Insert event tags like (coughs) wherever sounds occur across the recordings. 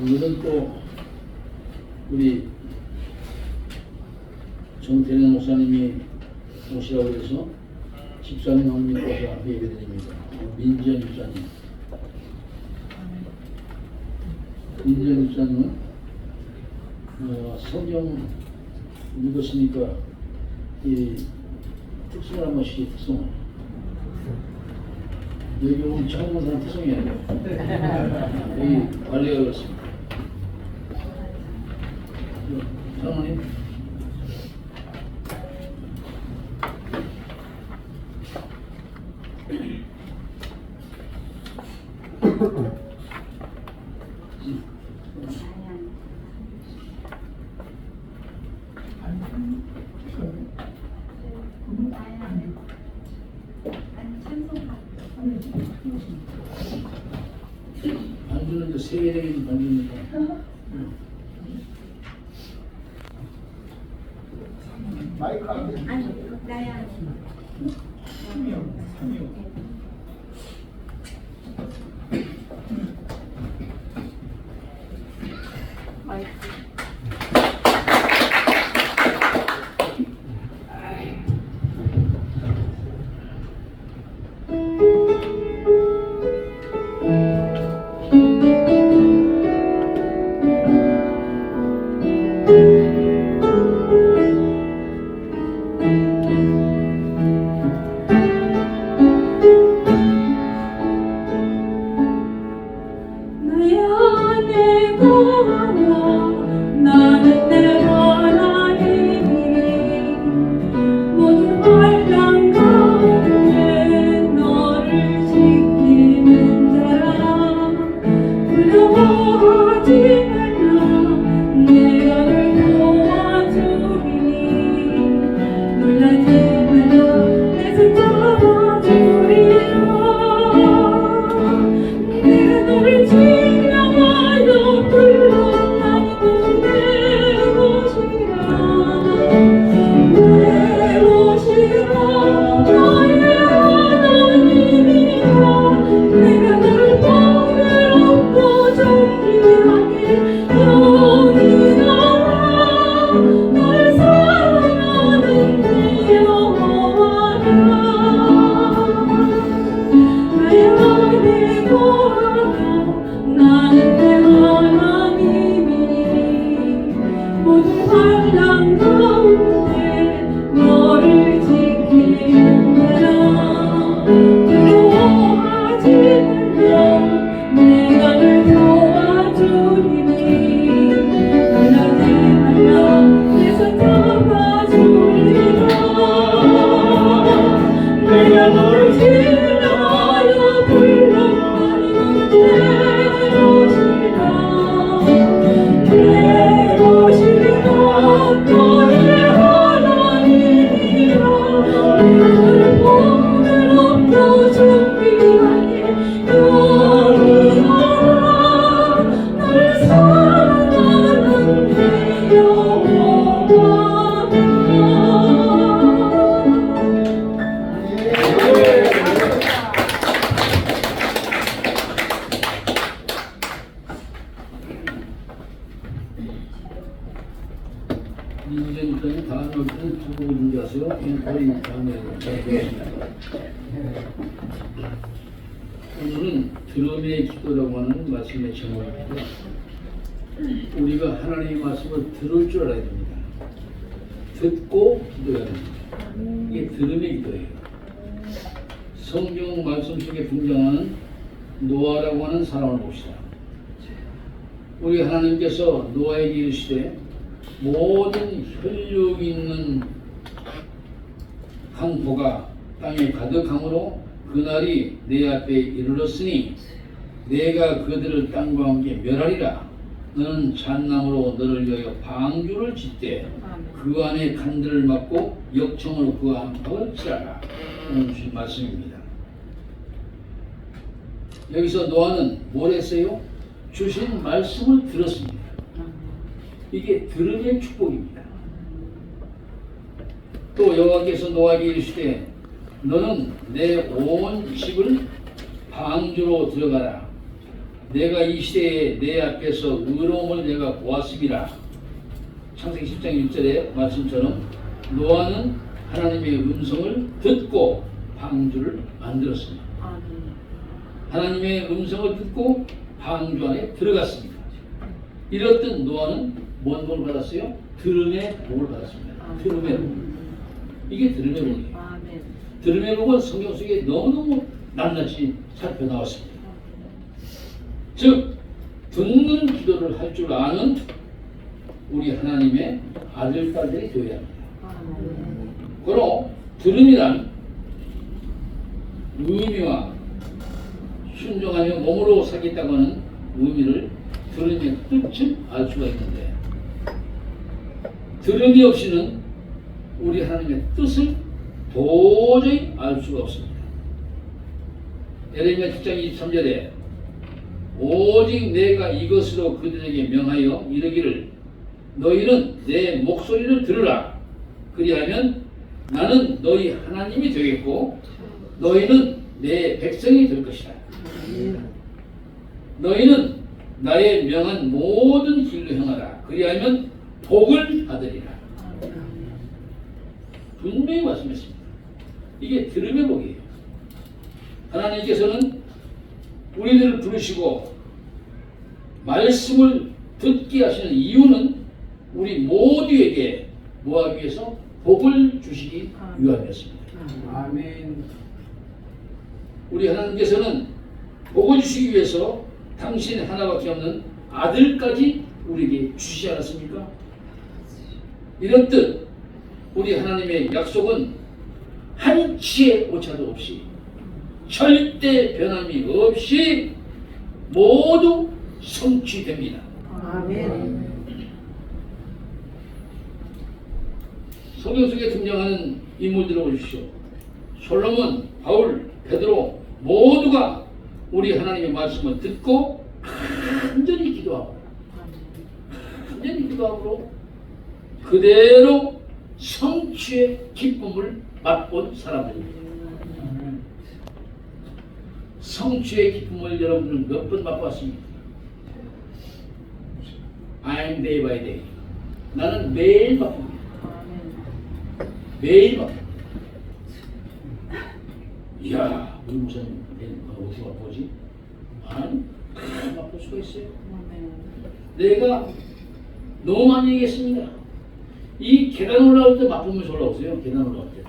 오늘은 또 우리 정태련 목사님이 오시라고 해서 집사님 한 분께서 예배드립니다. 민지연 집사님. 민지연 집사님은 어, 성경 읽었으니까 이 특성을 한 번씩 특성을 여기 오면 처음 온 사람 특성이야 여기 관리가 그렇습니다 사모님 (coughs) 반주는 이제 세계적인 반주입니다 마이크 안 돼. 아니, 나야. 삼이요, 삼 집사님 다음 노래는 두곡 준비하세요 거의 다음에 오늘은 드럼의 기도라고 하는 말씀의 제목입니다. 우리가 하나님의 말씀을 들을 줄 알아야 됩니다. 듣고 기도해야 됩니다. 이게 들음의 기도예요. 성경 말씀 속에 등장하는 노아라고 하는 사람을 봅시다. 우리 하나님께서 노아에게 이르시되 모든 혈육 있는 강포가 땅에 가득함으로 그날이 내 앞에 이르렀으니 내가 그들을 땅과 함께 멸하리라. 너는 잣나무로 너를 위하여 방주를 짓되 그 안에 간들을 막고 역청으로 그 안팎을 칠하라. 오늘 주신 말씀입니다. 여기서 노아는 뭘 했어요? 주신 말씀을 들었습니다 이게 들음의 축복입니다 또 여호와께서 노아에게 이르시되 너는 내 온 집을 방주로 들어가라 내가 이 시대에 내 앞에서 의로움을 내가 보았음이라 창세기 10장 1절의 말씀처럼 노아는 하나님의 음성을 듣고 방주를 만들었습니다. 아멘. 하나님의 음성을 듣고 방주 안에 들어갔습니다. 이렇듯 노아는 뭔 복을 받았어요? 들음의 복을 받았습니다. 들음의 복. 이게 들음의 복이에요. 아멘. 들음의 복은 성경 속에 너무너무 낱낱이 살펴 나왔습니다. 즉 듣는 기도를 할 줄 아는 우리 하나님의 아들 딸들이 되어야 합니다. 고로 들음이란 의미와 순종하며 몸으로 사겠다고 하는 의미를 들음의 뜻을 알 수가 있는데 들음이 없이는 우리 하나님의 뜻을 도저히 알 수가 없습니다. 예레미야 7장 23절에 오직 내가 이것으로 그들에게 명하여 이르기를 너희는 내 목소리를 들으라 그리하면 나는 너희 하나님이 되겠고 너희는 내 백성이 될 것이다. 너희는 나의 명한 모든 길로 행하라. 그리하면 복을 받으리라. 분명히 말씀했습니다. 이게 들음의 복이에요. 하나님께서는 우리들을 부르시고 말씀을 듣게 하시는 이유는 우리 모두에게 뭐하기 위해서 복을 주시기 위함이었습니다. 아멘. 우리 하나님께서는 복을 주시기 위해서 당신 하나밖에 없는 아들까지 우리에게 주시지 않았습니까? 이렇듯 우리 하나님의 약속은 한치의 오차도 없이 절대 변함이 없이 모두 성취됩니다. 아멘. 성경 속에 등장하는 인물들을 보십시오. 솔로몬, 바울, 베드로 모두가 우리 하나님의 말씀을 듣고 간절히 기도하고 간절히 기도하고 그대로 성취의 기쁨을 맛본 사람들입니다. 성취의 기쁨을 여러분들은 몇 번 맛봤습니까? I'm day by day. 나는 매일. 아멘. 매일 막. 이야, 우리 목사님 어떻게 맛보지? 아니, 다 맛볼 수가 있어요. 아멘. 내가 너무 많이 얘기했습니다. 이 계단 올라올 때 맛보면서 올라오세요. 계단 올라올 때.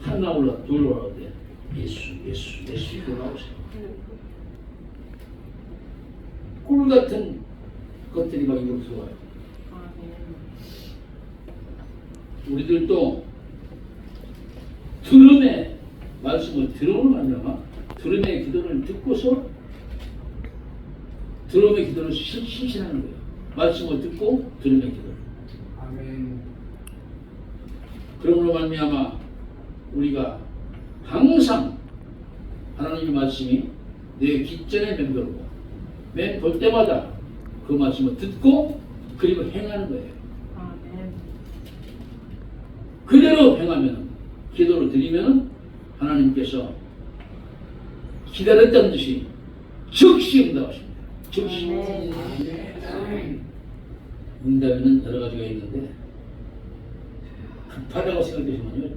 하나 올라, 둘 올라올 때. 예수, 예수, 예수 이렇게 올라오세요. 꿀 같은 것들이 막 이렇게 들어와요. 우리들도 들음의 말씀을 들음을 만나마 들음의 기도를 듣고서 들음의 기도를 실- 실천하는 거예요. 말씀을 듣고 들음의 기도를. 아멘. 그러므로 말미암아 우리가 항상 하나님의 말씀이 내 깃전에 맴돌고 맴돌 때마다 그 말씀을 듣고 그리고 행하는 거예요. 아멘. 그대로 행하면 기도를 드리면 하나님께서 기다렸다는 듯이 즉시 응답하십니다. 즉시 아멘. 응답에는 여러 가지가 있는데 급하다고 생각되시면요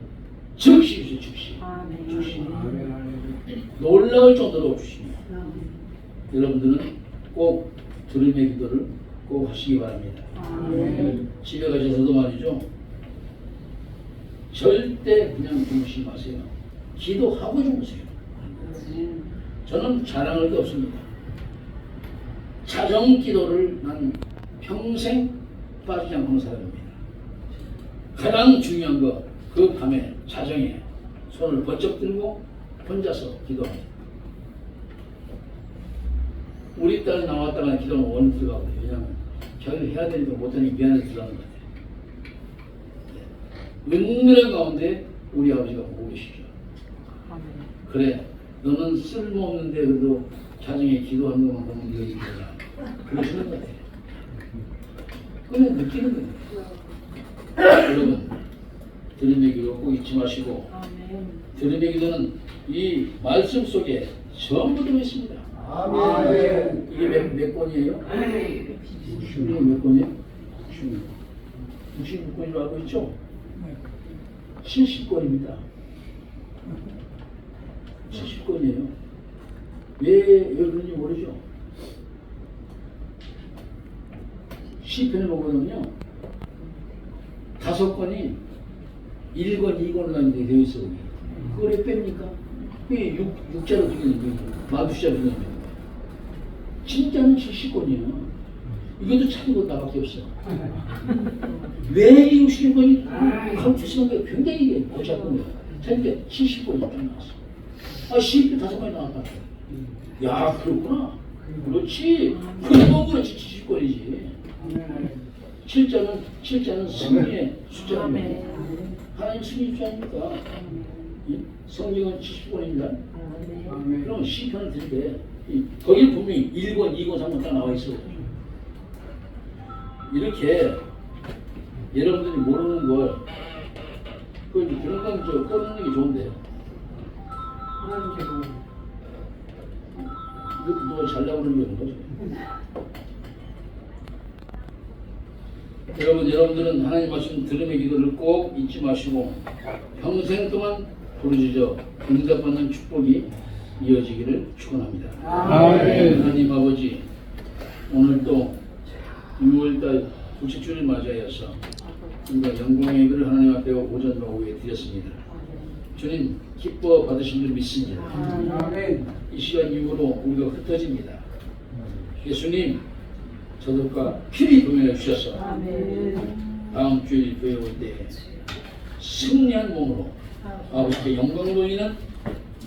즉시 주세요 즉시 아멘. 즉시 아멘. 아멘. 놀라울 정도로 주십니다. 아멘. 여러분들은 꼭 들음의 기도를 꼭 하시기 바랍니다. 아멘. 집에 가셔서도 말이죠. 절대 그냥 주무시지 마세요. 기도하고 주무세요. 저는 자랑할 게 없습니다. 자정 기도를 난 평생 빠지지 않고 사람입니다. 가장 중요한 거, 그 밤에 자정에 손을 번쩍 들고 혼자서 기도합니다. 우리 딸이 나왔다가 기도는 원 들어가거든요. 왜냐하면 자기를 해야 되니까 못하니 미안해서 들어가는 것 같아요. 은밀한 가운데 우리 아버지가 보고 계시죠. 그래, 너는 쓸모없는데 그래도 자정에 기도하는 것만 보면 이기잖아. 그러시는 것 같아요. 그냥 느끼는 거예요. 여러분, 들음의 기도 꼭 잊지 마시고 아멘. 들음의 기도는 이 말씀 속에 전부 들어 있습니다. 아멘. 이게 몇, 몇 권이에요? 이게 몇 권이에요? 66권이라고 알고 있죠? 70권입니다. 70권이에요. 왜 그런지 모르죠? 시편을 보면요. 다섯 권이 1권, 2권으로 되어 있어. 그걸 왜 뺍니까? 그게 6, 육자로 되는 거예요. 마두자로 되는 거예요. 진짜는 70권이에요. 이것도 참고 나밖에 없어. 왜이 60권이 감추시는 게 굉장히 이게 고작군요. 그러니까 70권이 딱 나왔어. 아, 시편 다섯 권이 나왔다. 야, 그렇구나. 그렇지. 그건 그렇지, 70권이지. 칠자는칠자는 승리의 숫자입니다. 하나님 승리 숫자니까. 이 성경은 70권입니다. 아멘. 그럼 시편을 들 때, 이- 거기 분명히 1권, 2권, 3권 딱 나와 있어. 이렇게 여러분들이 모르는 걸, 그 그런 건저 꺼내는 게 좋은데, 하나님께서 이것도 누가 잘나고 그러는 게 거지. (laughs) 여러분, 여러분들은 하나님 말씀 들음의 기도를 꼭 잊지 마시고 평생 동안 부르짖어 응답받는 축복이 이어지기를 축원합니다. 아멘. 하나님 아버지, 오늘도 6월달 둘째 주를 맞이하여서 우리가 영광의 예배를 하나님 앞에 오전과 오후에 드렸습니다. 주님 기뻐 받으신 줄 믿습니다. 아멘. 이 시간 이후로 우리가 흩어집니다. 예수님, 저들과 필히 동행해 주셔서 다음 주일 교회 올 때 승리한 몸으로 아버지께 영광 돌리는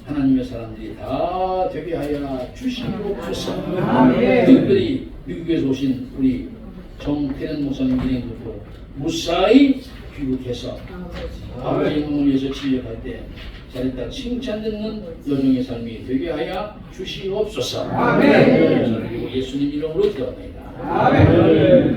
하나님의 사람들이 다 되게 하여 주시옵소서. 아멘. 특별히 미국에서 오신 우리 정태는 목사님들도 무사히 귀국해서 아버지의 몸을 위해서 진력할 때 잘했다 칭찬 듣는 여정의 삶이 되게 하여 주시옵소서. 아멘. 그리고 예수님 이름으로 기도합니다. 아멘.